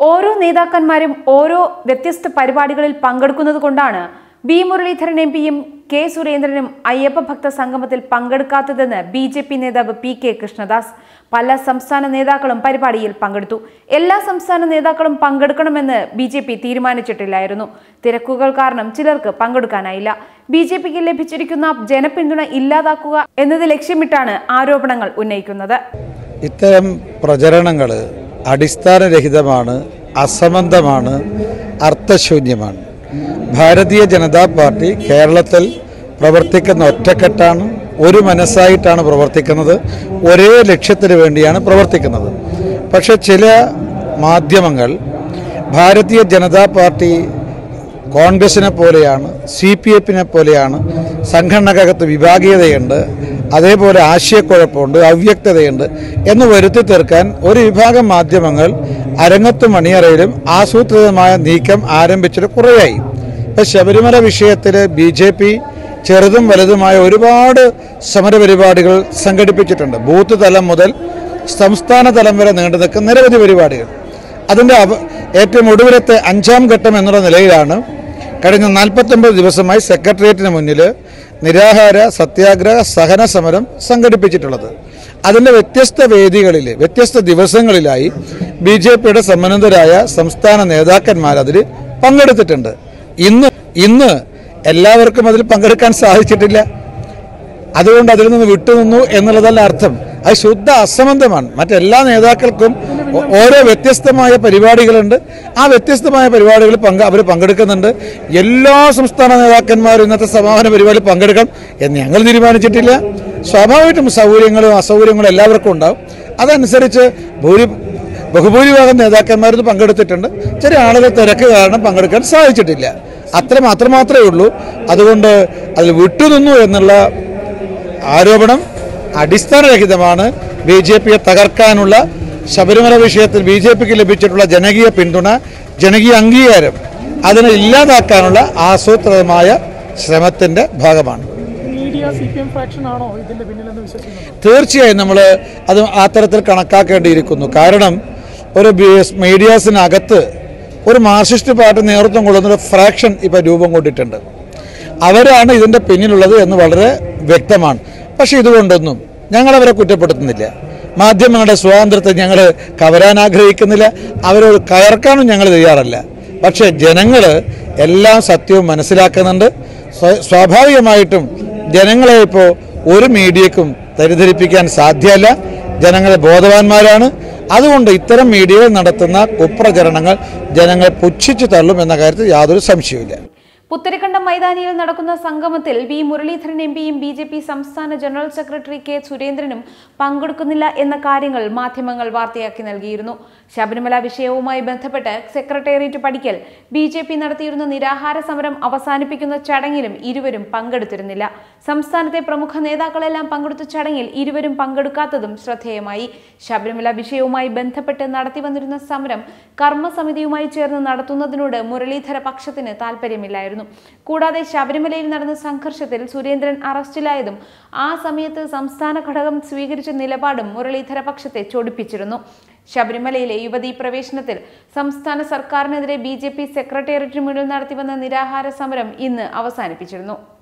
ഓരോ നേതാക്കന്മാരും ഓരോ വ്യത്യസ്ത പരിപാടികളിൽ പങ്കെടുക്കുന്നത് കൊണ്ടാണ് ബി മുരളീധരൻ എം പിയും കെ സുരേന്ദ്രനും അയ്യപ്പ ഭക്ത സംഗമത്തിൽ പങ്കെടുക്കാത്തതെന്ന് ബി ജെ പി നേതാവ് പി കെ കൃഷ്ണദാസ്. പല സംസ്ഥാന നേതാക്കളും പരിപാടിയിൽ പങ്കെടുത്തു. എല്ലാ സംസ്ഥാന നേതാക്കളും പങ്കെടുക്കണമെന്ന് ബി ജെ പി തീരുമാനിച്ചിട്ടില്ലായിരുന്നു. തിരക്കുകൾ കാരണം ചിലർക്ക് പങ്കെടുക്കാനായില്ല. ബി ജെ പിക്ക് ലഭിച്ചിരിക്കുന്ന ജനപിന്തുണ ഇല്ലാതാക്കുക എന്നത് ലക്ഷ്യമിട്ടാണ് ആരോപണങ്ങൾ ഉന്നയിക്കുന്നത്. ഇത്തരം പ്രചരണങ്ങൾ അടിസ്ഥാനരഹിതമാണ് അസംബന്ധമാണ് അർത്ഥശൂന്യമാണ്. ഭാരതീയ ജനതാ പാർട്ടി കേരളത്തിൽ പ്രവർത്തിക്കുന്ന ഒറ്റക്കെട്ടാണ് ഒരു മനസ്സായിട്ടാണ് പ്രവർത്തിക്കുന്നത് ഒരേ ലക്ഷ്യത്തിന് വേണ്ടിയാണ് പ്രവർത്തിക്കുന്നത്. പക്ഷെ ചില മാധ്യമങ്ങൾ ഭാരതീയ ജനതാ പാർട്ടി കോൺഗ്രസിനെ പോലെയാണ് സി പി എഫിനെ പോലെയാണ് സംഘടനകത്ത് വിഭാഗീയതയുണ്ട് അതേപോലെ ആശയക്കുഴപ്പമുണ്ട് അവ്യക്തതയുണ്ട് എന്ന് വരുത്തി തീർക്കാൻ ഒരു വിഭാഗം മാധ്യമങ്ങൾ അരങ്ങത്തും മണിയറയിലും ആസൂത്രിതമായ നീക്കം ആരംഭിച്ചിട്ട് കുറേയായി. ഇപ്പം ശബരിമല വിഷയത്തിൽ ബി ജെ പി ചെറുതും വലുതുമായ ഒരുപാട് സമരപരിപാടികൾ സംഘടിപ്പിച്ചിട്ടുണ്ട്. ബൂത്ത് തലം മുതൽ സംസ്ഥാന തലം വരെ നീണ്ടു നിൽക്കുന്ന നിരവധി പരിപാടികൾ. അതിന്റെ ഏറ്റവും ഒടുവിലത്തെ അഞ്ചാം ഘട്ടം എന്നുള്ള നിലയിലാണ് കഴിഞ്ഞ നാൽപ്പത്തൊമ്പത് ദിവസമായി സെക്രട്ടേറിയറ്റിന് മുന്നിൽ നിരാഹാര സത്യാഗ്രഹ സഹന സമരം സംഘടിപ്പിച്ചിട്ടുള്ളത്. അതിന്റെ വ്യത്യസ്ത വേദികളിൽ വ്യത്യസ്ത ദിവസങ്ങളിലായി ബി ജെ പിയുടെ സമ്മന്നതരായ സംസ്ഥാന നേതാക്കന്മാർ അതിൽ പങ്കെടുത്തിട്ടുണ്ട്. ഇന്ന് ഇന്ന് എല്ലാവർക്കും അതിൽ പങ്കെടുക്കാൻ സാധിച്ചിട്ടില്ല. അതുകൊണ്ട് അതിൽ നിന്ന് വിട്ടുനിന്നു എന്നുള്ളതല്ല അർത്ഥം. അത് ശുദ്ധ അസംബന്ധമാണ്. മറ്റെല്ലാ നേതാക്കൾക്കും ഓരോ വ്യത്യസ്തമായ പരിപാടികളുണ്ട്. ആ വ്യത്യസ്തമായ പരിപാടികളിൽ പങ്ക അവർ പങ്കെടുക്കുന്നുണ്ട്. എല്ലാ സംസ്ഥാന നേതാക്കന്മാരും ഇന്നത്തെ സമാപന പരിപാടി പങ്കെടുക്കണം എന്ന് ഞങ്ങൾ തീരുമാനിച്ചിട്ടില്ല. സ്വാഭാവികമായിട്ടും സൗകര്യങ്ങളും അസൗകര്യങ്ങളും എല്ലാവർക്കും ഉണ്ടാവും. അതനുസരിച്ച് ഭൂരി ബഹുഭൂരിഭാഗം നേതാക്കന്മാരിത് പങ്കെടുത്തിട്ടുണ്ട്. ചെറിയ ആളുകൾ തിരക്ക് കാരണം പങ്കെടുക്കാൻ സാധിച്ചിട്ടില്ല. അത്ര മാത്രം മാത്രമേ ഉള്ളൂ. അതുകൊണ്ട് അതിൽ വിട്ടുനിന്നു എന്നുള്ള ആരോപണം അടിസ്ഥാനരഹിതമാണ്. ബി ജെ പിയെ തകർക്കാനുള്ള ശബരിമല വിഷയത്തിൽ ബി ജെ പിക്ക് ലഭിച്ചിട്ടുള്ള ജനകീയ പിന്തുണ ജനകീയ അംഗീകാരം അതിനെ ഇല്ലാതാക്കാനുള്ള ആസൂത്രിതമായ ശ്രമത്തിന്റെ ഭാഗമാണ്. തീർച്ചയായും നമ്മൾ അത് അത്തരത്തിൽ കണക്കാക്കേണ്ടിയിരിക്കുന്നു. കാരണം ഒരു മീഡിയാസിനകത്ത് ഒരു മാർക്സിസ്റ്റ് പാർട്ടി നേതൃത്വം കൊള്ളുന്ന ഒരു ഫ്രാക്ഷൻ ഇപ്പം രൂപം കൊണ്ടിട്ടുണ്ട്. അവരാണ് ഇതിന്റെ പിന്നിലുള്ളത് എന്ന് വളരെ വ്യക്തമാണ്. പക്ഷേ ഇതുകൊണ്ടൊന്നും ഞങ്ങളവരെ കുറ്റപ്പെടുത്തുന്നില്ല. മാധ്യമങ്ങളുടെ സ്വാതന്ത്ര്യത്തെ ഞങ്ങൾ കവരാൻ ആഗ്രഹിക്കുന്നില്ല. അവരോട് കയർക്കാനും ഞങ്ങൾ തയ്യാറല്ല. പക്ഷേ ജനങ്ങൾ എല്ലാ സത്യവും മനസ്സിലാക്കുന്നുണ്ട്. സ്വാഭാവികമായിട്ടും ജനങ്ങളെ ഇപ്പോൾ ഒരു മീഡിയക്കും തരിധരിപ്പിക്കാൻ സാധ്യമല്ല. ജനങ്ങൾ ബോധവാന്മാരാണ്. അതുകൊണ്ട് ഇത്തരം മീഡിയകൾ നടത്തുന്ന കുപ്രചരണങ്ങൾ ജനങ്ങൾ പുച്ഛിച്ചു തള്ളും എന്ന കാര്യത്തിൽ യാതൊരു സംശയവുമില്ല. പുത്തരിക്കണ്ടം മൈതാനിയിൽ നടക്കുന്ന സംഗമത്തിൽ വി. മുരളീധരൻ എം പിയും ബി ജെ പി സംസ്ഥാന ജനറൽ സെക്രട്ടറി കെ. സുരേന്ദ്രനും പങ്കെടുക്കുന്നില്ല എന്ന കാര്യങ്ങൾ മാധ്യമങ്ങൾ വാർത്തയാക്കി നൽകിയിരുന്നു. ശബരിമല വിഷയവുമായി ബന്ധപ്പെട്ട് സെക്രട്ടേറിയറ്റ് പഠിക്കൽ ബി ജെ പി നടത്തിയിരുന്ന നിരാഹാര സമരം അവസാനിപ്പിക്കുന്ന ചടങ്ങിലും ഇരുവരും പങ്കെടുത്തിരുന്നില്ല. സംസ്ഥാനത്തെ പ്രമുഖ നേതാക്കളെല്ലാം പങ്കെടുത്ത ചടങ്ങിൽ ഇരുവരും പങ്കെടുക്കാത്തതും ശ്രദ്ധേയമായി. ശബരിമല വിഷയവുമായി ബന്ധപ്പെട്ട് നടത്തി വന്നിരുന്ന സമരം കർമ്മസമിതിയുമായി ചേർന്ന് നടത്തുന്നതിനോട് മുരളീധര പക്ഷത്തിന് താല്പര്യമില്ലായിരുന്നു കൂടാതെ ശബരിമലയിൽ നടന്ന സംഘർഷത്തിൽ സുരേന്ദ്രൻ അറസ്റ്റിലായതും ആ സമയത്ത് സംസ്ഥാന ഘടകം സ്വീകരിച്ച നിലപാടും മുരളീധര പക്ഷത്തെ ചൊടിപ്പിച്ചിരുന്നു. ശബരിമലയിലെ യുവതീ പ്രവേശനത്തിൽ സംസ്ഥാന സർക്കാരിനെതിരെ ബി ജെ പി സെക്രട്ടേറിയറ്റിന് മുന്നിൽ നടത്തിവന്ന നിരാഹാര സമരം ഇന്ന് അവസാനിപ്പിച്ചിരുന്നു.